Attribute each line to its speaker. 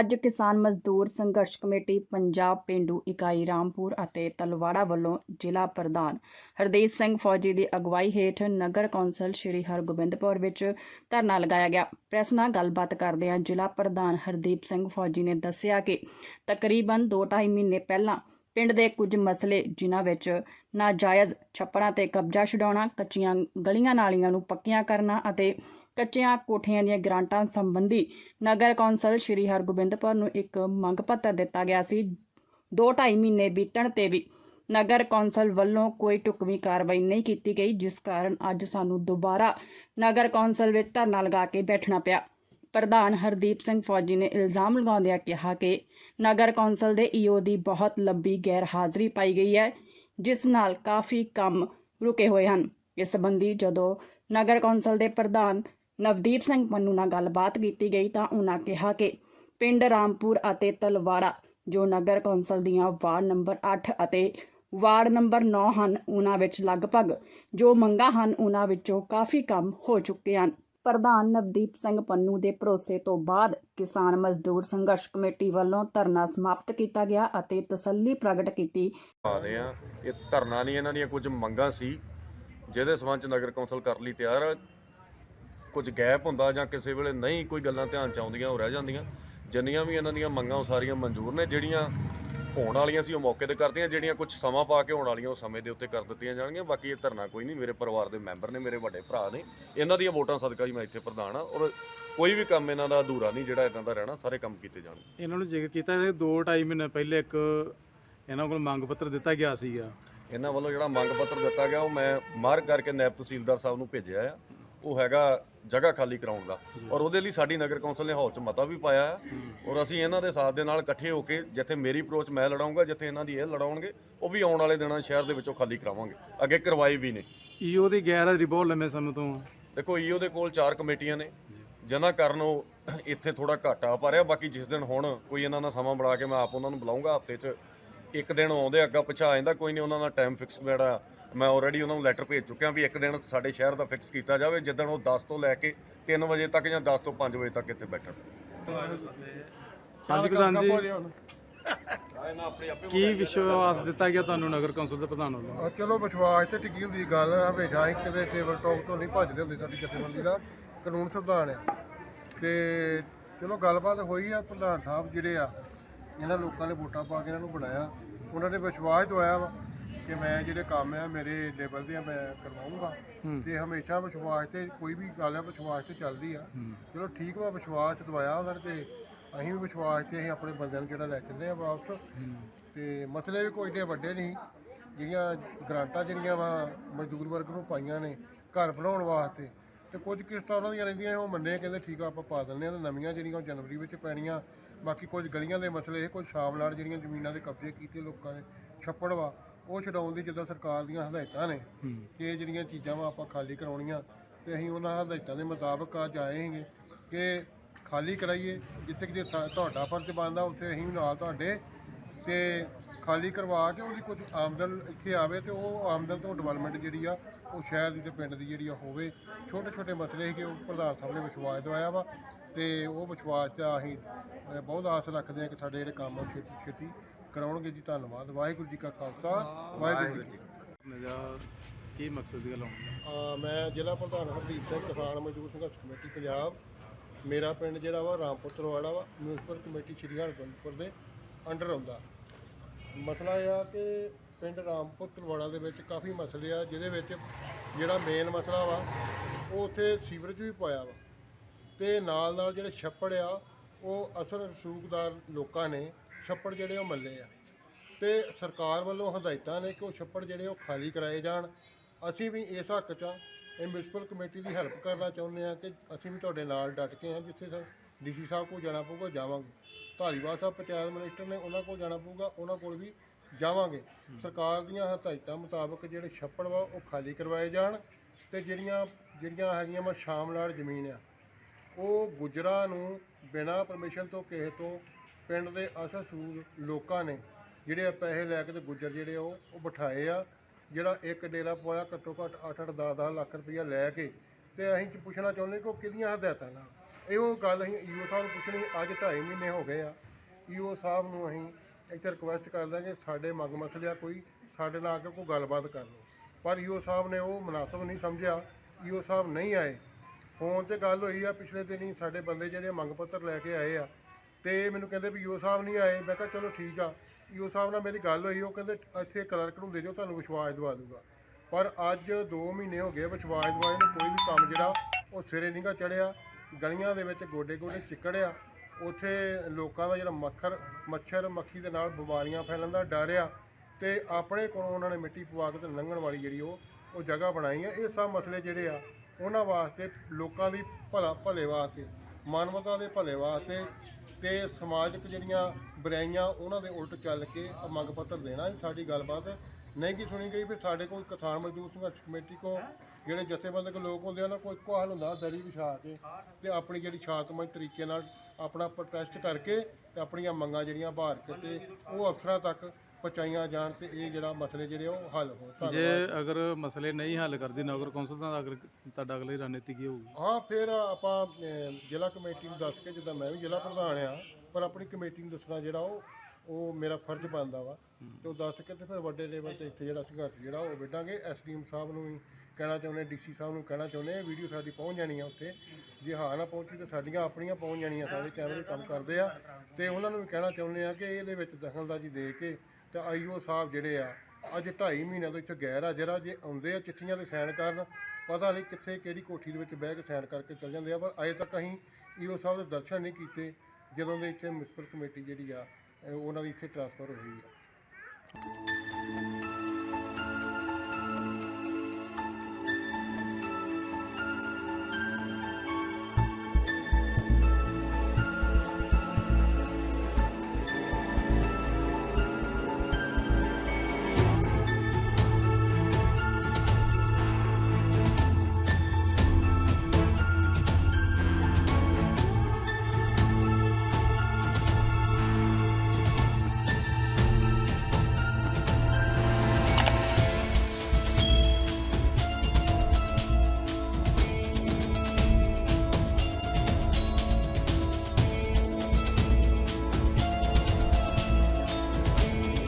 Speaker 1: ਅੱਜ ਕਿਸਾਨ ਮਜ਼ਦੂਰ ਸੰਘਰਸ਼ ਕਮੇਟੀ ਪੰਜਾਬ ਪਿੰਡੂ ਇਕਾਈ ਰਾਮਪੁਰ ਅਤੇ ਤਲਵਾੜਾ ਵੱਲੋਂ ਜ਼ਿਲ੍ਹਾ ਪ੍ਰਧਾਨ ਹਰਦੀਪ ਸਿੰਘ ਫੌਜੀ ਦੀ ਅਗਵਾਈ ਹੇਠ ਨਗਰ ਕੌਂਸਲ ਸ੍ਰੀ ਹਰਗੋਬਿੰਦਪੁਰ ਵਿੱਚ ਧਰਨਾ ਲਗਾਇਆ ਗਿਆ। ਪ੍ਰੈਸ ਨਾਲ ਗੱਲਬਾਤ ਕਰਦਿਆਂ ਜ਼ਿਲ੍ਹਾ ਪ੍ਰਧਾਨ ਹਰਦੀਪ ਸਿੰਘ ਫੌਜੀ ਨੇ ਦੱਸਿਆ ਕਿ ਤਕਰੀਬਨ 2.5 ਮਹੀਨੇ ਪਹਿਲਾਂ ਪਿੰਡ ਦੇ ਕੁਝ ਮਸਲੇ, ਜਿਨ੍ਹਾਂ ਵਿੱਚ ਨਾਜਾਇਜ਼ ਛੱਪੜਾਂ ਤੇ ਕਬਜ਼ਾ ਛਡਾਉਣਾ, ਕੱਚੀਆਂ ਗਲੀਆਂ ਨਾਲੀਆਂ ਨੂੰ ਪੱਕੀਆਂ ਕਰਨਾ ਅਤੇ ਕੱਚੀਆਂ ਕੋਠੀਆਂ ਦੀਆਂ ਗ੍ਰਾਂਟਾਂ ਸੰਬੰਧੀ ਨਗਰ ਕੌਂਸਲ ਸ਼੍ਰੀ ਹਰਗੋਬਿੰਦਪੁਰ ਨੂੰ ਇੱਕ ਮੰਗ ਪੱਤਰ ਦਿੱਤਾ ਗਿਆ ਸੀ। 2.5 ਮਹੀਨੇ ਬੀਤਣ ਤੇ ਵੀ ਨਗਰ ਕੌਂਸਲ ਵੱਲੋਂ ਕੋਈ ਢੁਕਵੀਂ ਕਾਰਵਾਈ ਨਹੀਂ ਕੀਤੀ ਗਈ, ਜਿਸ ਕਾਰਨ ਅੱਜ ਸਾਨੂੰ ਦੁਬਾਰਾ ਨਗਰ ਕੌਂਸਲ ਵਿੱਚ ਧਰਨਾ ਲਗਾ ਕੇ ਬੈਠਣਾ ਪਿਆ। ਪ੍ਰਧਾਨ ਹਰਦੀਪ ਸਿੰਘ ਫੌਜੀ ਨੇ ਇਲਜ਼ਾਮ ਲਗਾਉਂਦਿਆਂ ਕਿਹਾ ਕਿ ਨਗਰ ਕੌਂਸਲ ਦੇ ਈਓ ਦੀ ਬਹੁਤ ਲੰਬੀ ਗੈਰ ਹਾਜ਼ਰੀ ਪਾਈ ਗਈ ਹੈ, ਜਿਸ ਨਾਲ ਕਾਫੀ ਕੰਮ ਰੁਕੇ ਹੋਏ ਹਨ। ਇਸ ਸੰਬੰਧੀ ਜਦੋਂ ਨਗਰ ਕੌਂਸਲ ਦੇ ਪ੍ਰਧਾਨ ਨਵਦੀਪ ਸਿੰਘ ਪੰਨੂ ਨਾਲ ਗੱਲਬਾਤ ਕੀਤੀ ਗਈ ਤਾਂ ਉਹਨਾਂ ਕਿਹਾ ਕਿ ਪਿੰਡ ਰਾਮਪੁਰ ਅਤੇ ਤਲਵਾੜਾ, ਜੋ ਨਗਰ ਕੌਂਸਲ ਦੀਆਂ ਵਾਰਡ ਨੰਬਰ 8 ਅਤੇ ਵਾਰਡ ਨੰਬਰ 9 ਹਨ, ਉਹਨਾਂ ਵਿੱਚ ਲਗਭਗ ਜੋ ਮੰਗਾਂ ਹਨ, ਉਹਨਾਂ ਵਿੱਚੋਂ ਕਾਫੀ ਕੰਮ ਹੋ ਚੁੱਕੇ ਹਨ। ਪ੍ਰਧਾਨ ਨਵਦੀਪ ਸਿੰਘ ਪੰਨੂ ਦੇ ਭਰੋਸੇ ਤੋਂ ਬਾਅਦ ਕਿਸਾਨ ਮਜ਼ਦੂਰ ਸੰਘਰਸ਼ ਕਮੇਟੀ ਵੱਲੋਂ ਧਰਨਾ ਸਮਾਪਤ ਕੀਤਾ ਗਿਆ ਅਤੇ ਤਸੱਲੀ ਪ੍ਰਗਟ ਕੀਤੀ।
Speaker 2: ਆ ਰਹੇ ਆ ਇਹ ਧਰਨਾ ਨਹੀਂ, ਇਹਨਾਂ ਦੀਆਂ ਕੁਝ ਮੰਗਾਂ ਸੀ, ਜਿਹਦੇ ਸਬੰਧ ਚ ਨਗਰ ਕੌਂਸਲ ਕਰ ਲਈ ਤਿਆਰ ਕੁਝ ਗੈਪ ਹੁੰਦਾ ਜਾਂ ਕਿਸੇ ਵੇਲੇ ਨਹੀਂ ਕੋਈ ਗੱਲਾਂ ਧਿਆਨ ਚ ਆਉਂਦੀਆਂ ਉਹ ਰਹਿ ਜਾਂਦੀਆਂ। ਜਿੰਨੀਆਂ ਵੀ ਇਹਨਾਂ ਦੀਆਂ ਮੰਗਾਂ ਉਹ ਸਾਰੀਆਂ ਮਨਜ਼ੂਰ ਨੇ ਜਿਹੜੀਆਂ ਹੋਣ ਵਾਲੀਆਂ ਸੀ ਉਹ ਮੌਕੇ ਤੇ ਕਰਤੀਆਂ ਜਿਹੜੀਆਂ ਕੁਝ ਸਮਾਂ ਪਾ ਕੇ ਹੋਣ ਵਾਲੀਆਂ ਉਹ ਸਮੇਂ ਦੇ ਉੱਤੇ ਕਰ ਦਿੱਤੀਆਂ ਜਾਣਗੀਆਂ। ਬਾਕੀ ਇਹ ਧਰਨਾ ਕੋਈ ਨਹੀਂ ਮੇਰੇ ਪਰਿਵਾਰ ਦੇ ਮੈਂਬਰ ਨੇ ਮੇਰੇ ਵੱਡੇ ਭਰਾ ਨੇ। ਇਹਨਾਂ ਦੀਆਂ ਵੋਟਾਂ ਸਦਕਾ ਹੀ ਮੈਂ ਇੱਥੇ ਪ੍ਰਧਾਨ ਆ ਔਰ ਕੋਈ ਵੀ ਕੰਮ ਇਹਨਾਂ ਦਾ ਅਧੂਰਾ ਨਹੀਂ ਜਿਹੜਾ ਇਦਾਂ ਦਾ ਰਹਿਣਾ ਸਾਰੇ ਕੰਮ ਕੀਤੇ ਜਾਣਗੇ।
Speaker 3: ਇਹਨਾਂ ਨੂੰ ਜ਼ਿਕਰ ਕੀਤਾ ਕਿ 2.5 ਮਹੀਨੇ ਪਹਿਲੇ ਇੱਕ ਇਹਨਾਂ ਕੋਲ ਮੰਗ ਪੱਤਰ ਦਿੱਤਾ ਗਿਆ ਸੀਗਾ।
Speaker 2: ਇਹਨਾਂ ਵੱਲੋਂ ਜਿਹੜਾ ਮੰਗ ਪੱਤਰ ਦਿੱਤਾ ਗਿਆ ਉਹ ਮੈਂ ਮਾਰਕ ਕਰਕੇ ਨਾਇਬ ਤਹਿਸੀਲਦਾਰ ਸਾਹਿਬ ਨੂੰ ਭੇਜਿਆ ਆ। ਉਹ ਹੈਗਾ ਜਗ੍ਹਾ ਖਾਲੀ ਕਰਾਉਣ ਦਾ। ਔਰ ਉਹਦੇ ਲਈ ਸਾਡੀ ਨਗਰ ਕੌਂਸਲ ਨੇ ਹੌਲ 'ਚ ਮਤਾ ਵੀ ਪਾਇਆ ਹੈ। ਔਰ ਅਸੀਂ ਇਹਨਾਂ ਦੇ ਸਾਥ ਦੇ ਨਾਲ ਇਕੱਠੇ ਹੋ ਕੇ ਜਿੱਥੇ ਮੇਰੀ ਅਪਰੋਚ ਮੈਂ ਲੜਾਉਂਗਾ ਜਿੱਥੇ ਇਹਨਾਂ ਦੀ ਇਹ ਲੜਾਉਣਗੇ ਉਹ ਵੀ ਆਉਣ ਵਾਲੇ ਦਿਨਾਂ ਸ਼ਹਿਰ ਦੇ ਵਿੱਚੋਂ ਖਾਲੀ ਕਰਾਵਾਂਗੇ। ਅੱਗੇ ਕਰਵਾਈ ਵੀ ਨੇ
Speaker 3: ਈਓ ਦੀ ਗੈਰ ਹਾਜ਼ਰੀ ਬਹੁਤ ਲੰਮੇ ਸਮੇਂ ਤੋਂ ਆ।
Speaker 2: ਦੇਖੋ ਈਓ ਦੇ ਕੋਲ ਚਾਰ ਕਮੇਟੀਆਂ ਨੇ। ਜਿਨ੍ਹਾਂ ਕਾਰਨ ਉਹ ਇੱਥੇ ਥੋੜਾ ਘਾਟਾ ਪਾ ਰਿਹਾ। ਬਾਕੀ ਜਿਸ ਦਿਨ ਹੁਣ ਕੋਈ ਇਹਨਾਂ ਨਾਲ ਸਮਾਂ ਬਣਾ ਕੇ ਮੈਂ ਆਪ ਉਹਨਾਂ ਨੂੰ ਬੁਲਾਉਂਗਾ ਹਫ਼ਤੇ 'ਚ ਇੱਕ ਦਿਨ ਆਉਂਦੇ ਅੱਗਾ ਪਿਛਾ ਆ ਜਾਂਦਾ ਕੋਈ ਨਹੀਂ ਉਹਨਾਂ ਦਾ ਟਾਈਮ ਫਿਕਸ ਜਿਹੜਾ ਮੈਂ ਆਲਰੇਡੀ ਉਹਨਾਂ ਨੂੰ ਲੈਟਰ ਭੇਜ ਚੁੱਕਿਆ ਵੀ ਇੱਕ ਦਿਨ ਸਾਡੇ ਸ਼ਹਿਰ ਦਾ ਫਿਕਸ ਕੀਤਾ ਜਾਵੇ ਜਿੱਦਣ ਉਹ 10 ਤੋਂ ਲੈ ਕੇ 3 ਵਜੇ ਤੱਕ ਜਾਂ 10 ਤੋਂ 5 ਵਜੇ ਤੱਕ ਇੱਥੇ ਬੈਠਣ।
Speaker 3: ਹਾਂਜੀ ਕਿਸਾਨ ਜੀ। ਕੀ ਵਿਸ਼ਵਾਸ ਦਿੱਤਾ ਗਿਆ ਤੁਹਾਨੂੰ ਨਗਰ ਕੌਂਸਲ ਦੇ ਪ੍ਰਧਾਨ ਵੱਲੋਂ?
Speaker 4: ਆ ਚਲੋ ਵਿਸ਼ਵਾਸ ਤੇ ਟਿਕੀ ਹੁੰਦੀ ਗੱਲ ਆ, ਹਮੇਸ਼ਾ ਹੀ ਕਿਤੇ ਟੇਬਲ ਟਾਕ ਤੋਂ ਨਹੀਂ ਭੱਜਦੇ ਹੁੰਦੇ ਸਾਡੀ ਜਥੇਬੰਦੀ ਦਾ ਕਾਨੂੰਨ ਸੰਵਿਧਾਨ ਆ। ਤੇ ਚਲੋ ਗੱਲਬਾਤ ਹੋਈ ਆ ਪ੍ਰਧਾਨ ਸਾਹਿਬ ਜਿਹੜੇ ਆ ਇਹਨਾਂ ਲੋਕਾਂ ਨੇ ਵੋਟਾਂ ਪਾ ਕੇ ਇਹਨਾਂ ਨੂੰ ਬਣਾਇਆ। ਉਹਨਾਂ ਨੇ ਵਿਸ਼ਵਾਸ ਦਵਾਇਆ ਵਾ। ਕਿ ਮੈਂ ਜਿਹੜੇ ਕੰਮ ਆ ਮੇਰੇ ਲੈਵਲ ਦੇ ਆ ਮੈਂ ਕਰਵਾਉਂਗਾ। ਤੇ ਹਮੇਸ਼ਾ ਵਿਸ਼ਵਾਸ ਤੇ ਕੋਈ ਵੀ ਗੱਲ ਆ ਵਿਸ਼ਵਾਸ ਤੇ ਚੱਲਦੀ ਆ। ਚਲੋ ਠੀਕ ਵਾ ਵਿਸ਼ਵਾਸ ਦਵਾਇਆ ਉਹਨਾਂ ਨੇ ਤੇ ਅਸੀਂ ਵੀ ਵਿਸ਼ਵਾਸ ਤੇ ਅਸੀਂ ਆਪਣੇ ਬੰਦਿਆਂ ਨੂੰ ਜਿਹੜਾ ਲੈ ਚੱਲੇ ਆ ਵਾਪਸ। ਤੇ ਮਸਲੇ ਵੀ ਕੋਈ ਏਡੇ ਵੱਡੇ ਨਹੀਂ। ਜਿਹੜੀਆਂ ਗ੍ਰਾਂਟਾਂ ਜਿਹੜੀਆਂ ਵਾ ਮਜ਼ਦੂਰ ਵਰਗ ਨੂੰ ਪਾਈਆਂ ਨੇ ਘਰ ਬਣਾਉਣ ਵਾਸਤੇ ਤੇ ਕੁਝ ਕਿਸ਼ਤਾਂ ਉਹਨਾਂ ਦੀਆਂ ਰਹਿੰਦੀਆਂ ਉਹ ਮੰਨੇ ਕਹਿੰਦੇ ਠੀਕ ਆ ਆਪਾਂ ਪਾ ਦਿੰਦੇ ਆ ਤੇ ਨਵੀਆਂ ਜਿਹੜੀਆਂ ਉਹ ਜਨਵਰੀ ਵਿੱਚ ਪੈਣੀਆਂ। ਬਾਕੀ ਕੁਝ ਗਲੀਆਂ ਦੇ ਮਸਲੇ ਇਹ ਕੁਝ ਸ਼ਾਮਲਾੜ ਜਿਹੜੀਆਂ ਜ਼ਮੀਨਾਂ ਦੇ ਕਬਜ਼ੇ ਕੀਤੇ ਲੋਕਾਂ ਨੇ ਛੱਪੜ ਵਾ ਉਹ ਛਡਾਉਣ ਦੀ ਜਿੱਦਾਂ ਸਰਕਾਰ ਦੀਆਂ ਹਦਾਇਤਾਂ ਨੇ ਕਿ ਇਹ ਜਿਹੜੀਆਂ ਚੀਜ਼ਾਂ ਵਾ ਆਪਾਂ ਖਾਲੀ ਕਰਾਉਣੀਆਂ ਤੇ ਅਸੀਂ ਉਹਨਾਂ ਹਦਾਇਤਾਂ ਦੇ ਮੁਤਾਬਕ ਅੱਜ ਆਏ ਹੈਗੇ ਕਿ ਖਾਲੀ ਕਰਾਈਏ ਜਿੱਥੇ ਕਿ ਤੁਹਾਡਾ ਫਰਜ਼ ਬਣਦਾ ਉੱਥੇ ਅਸੀਂ ਨਾਲ ਤੁਹਾਡੇ ਤੇ ਖਾਲੀ ਕਰਵਾ ਕੇ ਉਹਦੀ ਕੁਝ ਆਮਦਨ ਇੱਥੇ ਆਵੇ ਤੇ ਉਹ ਆਮਦਨ ਤੋਂ ਡਿਵੈਲਪਮੈਂਟ ਜਿਹੜੀ ਆ ਉਹ ਸ਼ਹਿਰ ਦੀ ਤੇ ਪਿੰਡ ਦੀ ਜਿਹੜੀ ਆ ਹੋਵੇ। ਛੋਟੇ ਛੋਟੇ ਮਸਲੇ ਕਿ ਉਹ ਪ੍ਰਧਾਨ ਸਾਹਿਬ ਨੇ ਵਿਸ਼ਵਾਸ ਦਵਾਇਆ ਵਾ ਤੇ ਉਹ ਵਿਸ਼ਵਾਸ ਤੇ ਅਸੀਂ ਬਹੁਤ ਆਸ ਰੱਖਦੇ ਹਾਂ ਕਿ ਸਾਡੇ ਜਿਹੜੇ ਕੰਮ ਆ ਛੇਤੀ ਛੇਤੀ ਕਰਾਉਣਗੇ ਜੀ ਧੰਨਵਾਦ। ਵਾਹਿਗੁਰੂ ਜੀ ਕਾ ਖਾਲਸਾ ਵਾਹਿਗੁਰੂ ਜੀ ਕੀ ਫਤਿਹ।
Speaker 3: ਮੇਰਾ ਕੀ ਮਕਸਦ ਦੀ ਗੱਲ ਹੋਣੀ
Speaker 4: ਮੈਂ ਜ਼ਿਲ੍ਹਾ ਪ੍ਰਧਾਨ ਹਰਦੀਪ ਸਿੰਘ ਕਿਸਾਨ ਮਜ਼ਦੂਰ ਸੰਘਰਸ਼ ਕਮੇਟੀ ਪੰਜਾਬ। ਮੇਰਾ ਪਿੰਡ ਜਿਹੜਾ ਵਾ ਰਾਮਪੁਰ ਤਰਵਾੜਾ ਵਾ ਮਿਊਨਿਸਪਲ ਕਮੇਟੀ ਸ਼੍ਰੀ ਹਰਗੋਬਿੰਦਪੁਰ ਦੇ ਅੰਡਰ ਆਉਂਦਾ। ਮਸਲਾ ਇਹ ਆ ਕਿ ਪਿੰਡ ਰਾਮਪੁਰ ਤਰਵਾੜਾ ਦੇ ਵਿੱਚ ਕਾਫੀ ਮਸਲੇ ਆ ਜਿਹਦੇ ਵਿੱਚ ਜਿਹੜਾ ਮੇਨ ਮਸਲਾ ਵਾ ਉਹ ਉੱਥੇ ਸੀਵਰੇਜ ਵੀ ਪਾਇਆ ਵਾ। ਤੇ ਨਾਲ ਨਾਲ ਜਿਹੜੇ ਛੱਪੜ ਆ ਉਹ ਅਸਲ ਰਸੂਖਦਾਰ ਲੋਕਾਂ ਨੇ ਛੱਪੜ ਜਿਹੜੇ ਉਹ ਮੱਲੇ ਆ। ਤੇ ਸਰਕਾਰ ਵੱਲੋਂ ਹਦਾਇਤਾਂ ਨੇ ਕਿ ਉਹ ਛੱਪੜ ਜਿਹੜੇ ਉਹ ਖਾਲੀ ਕਰਾਏ ਜਾਣ। ਅਸੀਂ ਵੀ ਇਸ ਹੱਕ 'ਚ ਇਹ ਮਿਊਨਿਸਪਲ ਕਮੇਟੀ ਦੀ ਹੈਲਪ ਕਰਨਾ ਚਾਹੁੰਦੇ ਆ ਕਿ ਅਸੀਂ ਵੀ ਤੁਹਾਡੇ ਨਾਲ ਡਟ ਕੇ ਆ, ਜਿੱਥੇ ਡੀਸੀ ਸਾਹਿਬ ਕੋਲ ਜਾਣਾ ਪਊਗਾ, ਜਾਵਾਂਗੇ। ਧਾਲੀਵਾਲ ਸਾਹਿਬ ਪੰਚਾਇਤ ਮਿਨਿਸਟਰ ਨੇ ਉਹਨਾਂ ਕੋਲ ਜਾਣਾ ਪਊਗਾ, ਉਹਨਾਂ ਕੋਲ ਵੀ ਜਾਵਾਂਗੇ। ਸਰਕਾਰ ਦੀਆਂ ਹਦਾਇਤਾਂ ਮੁਤਾਬਕ ਜਿਹੜੇ ਛੱਪੜ ਵਾ, ਉਹ ਖਾਲੀ ਕਰਵਾਏ ਜਾਣ ਤੇ ਜਿਹੜੀਆਂ ਜਿਹੜੀਆਂ ਹੈਗੀਆਂ ਵਾ ਸ਼ਾਮਲਾੜ ਜ਼ਮੀਨ ਆ, ਉਹ ਗੁਜਰਾਂ ਨੂੰ ਬਿਨਾਂ ਪਰਮਿਸ਼ਨ ਤੋਂ ਕਿਸੇ ਤੋਂ ਪਿੰਡ ਦੇ ਅਸਸੂਰ ਲੋਕਾਂ ਨੇ ਜਿਹੜੇ ਆ ਪੈਸੇ ਲੈ ਕੇ ਤੇ ਗੁੱਜਰ ਜਿਹੜੇ ਆ ਉਹ ਉਹ ਬਿਠਾਏ ਆ, ਜਿਹੜਾ ਇੱਕ ਡੇਰਾ ਪਵਾਇਆ ਘੱਟੋ ਘੱਟ 8-8 10-10 ਲੱਖ ਰੁਪਈਆ ਲੈ ਕੇ ਤੇ ਅਸੀਂ ਪੁੱਛਣਾ ਚਾਹੁੰਦੇ ਕਿ ਉਹ ਕਿਹਦੀਆਂ ਹਦਾਇਤਾਂ ਨਾਲ? ਇਹ ਉਹ ਗੱਲ ਅਸੀਂ ਈਓ ਸਾਹਿਬ ਨੂੰ ਪੁੱਛਣੀ ਅੱਜ 2.5 ਮਹੀਨੇ ਹੋ ਗਏ ਆ। ਈਓ ਸਾਹਿਬ ਨੂੰ ਅਸੀਂ ਇੱਥੇ ਰਿਕੁਐਸਟ ਕਰ ਦਾਂਗੇ ਸਾਡੇ ਮੰਗ ਮਸਲਿਆ ਕੋਈ ਸਾਡੇ ਨਾਲ ਆ ਕੇ ਕੋਈ ਗੱਲਬਾਤ ਕਰ ਲਓ। ਪਰ ਈਓ ਸਾਹਿਬ ਨੇ ਉਹ ਮੁਨਾਸਬ ਨਹੀਂ ਸਮਝਿਆ। ਈਓ ਸਾਹਿਬ ਨਹੀਂ ਆਏ। ਫੋਨ ਤੇ ਗੱਲ ਹੋਈ ਆ, ਪਿਛਲੇ ਦਿਨੀ ਸਾਡੇ ਬੰਦੇ ਜਿਹੜੇ ਮੰਗ ਪੱਤਰ ਲੈ ਕੇ ਆਏ ਆ ਤੇ ਮੈਨੂੰ ਕਹਿੰਦੇ ਵੀ ਯੂ ਸਾਹਿਬ ਨਹੀਂ ਆਏ। ਮੈਂ ਕਿਹਾ, ਚਲੋ ਠੀਕ ਆ। ਯੂ ਸਾਹਿਬ ਨਾਲ ਮੇਰੀ ਗੱਲ ਹੋਈ, ਉਹ ਕਹਿੰਦੇ, ਇੱਥੇ ਕਲਰਕ ਨੂੰ ਦੇ ਦਿਓ, ਤੁਹਾਨੂੰ ਵਿਸ਼ਵਾਸ ਦਵਾ ਦੂਗਾ। ਪਰ ਅੱਜ 2 ਮਹੀਨੇ ਹੋ ਗਏ, ਵਿਸ਼ਵਾਸ ਦਵਾਏ ਨੂੰ ਕੋਈ ਵੀ ਕੰਮ ਜਿਹੜਾ, ਉਹ ਸਿਰੇ ਨਹੀਂਗਾ ਚੜਿਆ ਗਲੀਆਂ ਦੇ ਵਿੱਚ ਗੋਡੇ ਗੋਡੇ ਚਿੱਕੜਿਆ। ਉੱਥੇ ਲੋਕਾਂ ਦਾ ਜਿਹੜਾ ਮੱਖਰ, ਮੱਛਰ, ਮੱਖੀ ਦੇ ਨਾਲ ਬਿਮਾਰੀਆਂ ਫੈਲਣ ਦਾ ਡਰ ਆ ਤੇ ਆਪਣੇ ਕੋਲੋਂ ਉਹਨਾਂ ਨੇ ਮਿੱਟੀ ਪਵਾ ਕੇ ਤੇ ਲੰਘਣ ਵਾਲੀ ਜਿਹੜੀ ਉਹ ਉਹ ਜਗ੍ਹਾ ਬਣਾਈ ਆ। ਇਹ ਸਭ ਮਸਲੇ ਜਿਹੜੇ ਆ, ਉਹਨਾਂ ਵਾਸਤੇ ਲੋਕਾਂ ਦੀ ਭਲਾ ਭਲੇ ਵਾਸਤੇ, ਮਾਨਵਤਾ ਦੇ ਭਲੇ ਵਾਸਤੇ ਤੇ ਸਮਾਜਿਕ ਜਿਹੜੀਆਂ ਬੁਰਾਈਆਂ ਉਹਨਾਂ ਦੇ ਉਲਟ ਚੱਲ ਕੇ ਮੰਗ ਪੱਤਰ ਦੇਣਾ ਸਾਡੀ ਗੱਲਬਾਤ ਨਹੀਂ ਕੀ ਸੁਣੀ ਗਈ ਵੀ ਸਾਡੇ ਕੋਲ ਕਿਸਾਨ ਮਜ਼ਦੂਰ ਸੰਘਰਸ਼ ਕਮੇਟੀ ਕੋ ਜਿਹੜੇ ਜਥੇਬੰਦਕ ਲੋਕ ਹੁੰਦੇ ਆ ਨਾ, ਕੋਈ ਇੱਕੋ ਹਾਲ ਹੁੰਦਾ ਦਰੀ ਵਿਛਾ ਕੇ ਤੇ ਆਪਣੀ ਜਿਹੜੀ ਸ਼ਾਂਤਮਈ ਤਰੀਕੇ ਨਾਲ ਆਪਣਾ ਪ੍ਰੋਟੈਸਟ ਕਰਕੇ ਤੇ ਆਪਣੀਆਂ ਮੰਗਾਂ ਜਿਹੜੀਆਂ ਬਾਹਰ ਕੇ ਤੇ ਉਹ ਅਫਸਰਾਂ ਤੱਕ ਪਹੁੰਚਾਈਆਂ ਜਾਣ ਤੇ ਇਹ ਜਿਹੜਾ ਮਸਲੇ ਜਿਹੜੇ ਉਹ ਹੱਲ ਹੋ
Speaker 3: ਜੇ ਅਗਰ ਮਸਲੇ ਨਹੀਂ ਹੱਲ ਕਰਦੀ ਨਗਰ ਕੌਂਸਲ ਤਾਂ ਅਗਰ ਤੁਹਾਡਾ ਅਗਲੀ ਰਣਨੀਤੀ ਕੀ ਹੋਊਗੀ?
Speaker 4: ਹਾਂ ਫਿਰ ਆਪਾਂ ਜ਼ਿਲ੍ਹਾ ਕਮੇਟੀ ਨੂੰ ਦੱਸ ਕੇ ਜਿੱਦਾਂ ਮੈਂ ਵੀ ਜ਼ਿਲ੍ਹਾ ਪ੍ਰਧਾਨ ਆ ਪਰ ਆਪਣੀ ਕਮੇਟੀ ਨੂੰ ਦੱਸਣਾ ਜਿਹੜਾ ਉਹ ਉਹ ਮੇਰਾ ਫਰਜ਼ ਬਣਦਾ ਵਾ। ਤੇ ਉਹ ਦੱਸ ਕੇ ਤੇ ਫਿਰ ਵੱਡੇ ਲੈਵਲ ਤੇ ਇੱਥੇ ਜਿਹੜਾ ਸੰਘਰਸ਼ ਜਿਹੜਾ ਉਹ ਵਿੱਢਾਂਗੇ। ਐਸਡੀਐਮ ਸਾਹਿਬ ਨੂੰ ਵੀ ਕਹਿਣਾ ਚਾਹੁੰਦੇ ਡੀਸੀ ਸਾਹਿਬ ਨੂੰ ਕਹਿਣਾ ਚਾਹੁੰਦੇ ਇਹ ਵੀਡੀਓ ਸਾਡੀ ਪਹੁੰਚ ਜਾਣੀ ਆ ਉੱਥੇ। ਜੇ ਹਾਂ ਨਾ ਪਹੁੰਚੀ ਤਾਂ ਸਾਡੀਆਂ ਆਪਣੀਆਂ ਪਹੁੰਚ ਜਾਣੀਆਂ ਸਾਰੇ ਕੈਮਰੇ ਕੰਮ ਕਰਦੇ ਆ। ਤੇ ਉਹਨਾਂ ਨੂੰ ਵੀ ਕਹਿਣਾ ਚਾਹੁੰਦੇ ਆ ਕਿ ਇਹਦੇ ਵਿੱਚ ਦਖਲਅੰਦਾਜ਼ੀ ਦੇ ਕੇ ਤੇ ਆਈਓ ਸਾਹਿਬ ਜਿਹੜੇ ਆ, ਅੱਜ 2.5 ਮਹੀਨਿਆਂ ਤੋਂ ਇੱਥੇ ਗੈਰ ਆ, ਜਿਹੜਾ ਜੇ ਆਉਂਦੇ ਆ ਚਿੱਠੀਆਂ ਦੇ ਸਾਈਨ ਕਰਨ, ਪਤਾ ਨਹੀਂ ਕਿੱਥੇ ਕਿਹੜੀ ਕੋਠੀ ਦੇ ਵਿੱਚ ਬਹਿ ਕੇ ਸਾਈਨ ਕਰਕੇ ਚੱਲ ਜਾਂਦੇ ਆ, ਪਰ ਅਜੇ ਤੱਕ ਅਸੀਂ ਈਓ ਸਾਹਿਬ ਦੇ ਦਰਸ਼ਨ ਨਹੀਂ ਕੀਤੇ, ਜਦੋਂ ਦੇ ਇੱਥੇ ਮਿਊਨਿਸਪਲ ਕਮੇਟੀ ਜਿਹੜੀ ਆ ਉਹਨਾਂ ਦੀ ਇੱਥੇ ਟ੍ਰਾਂਸਫਰ ਹੋਈ ਆ।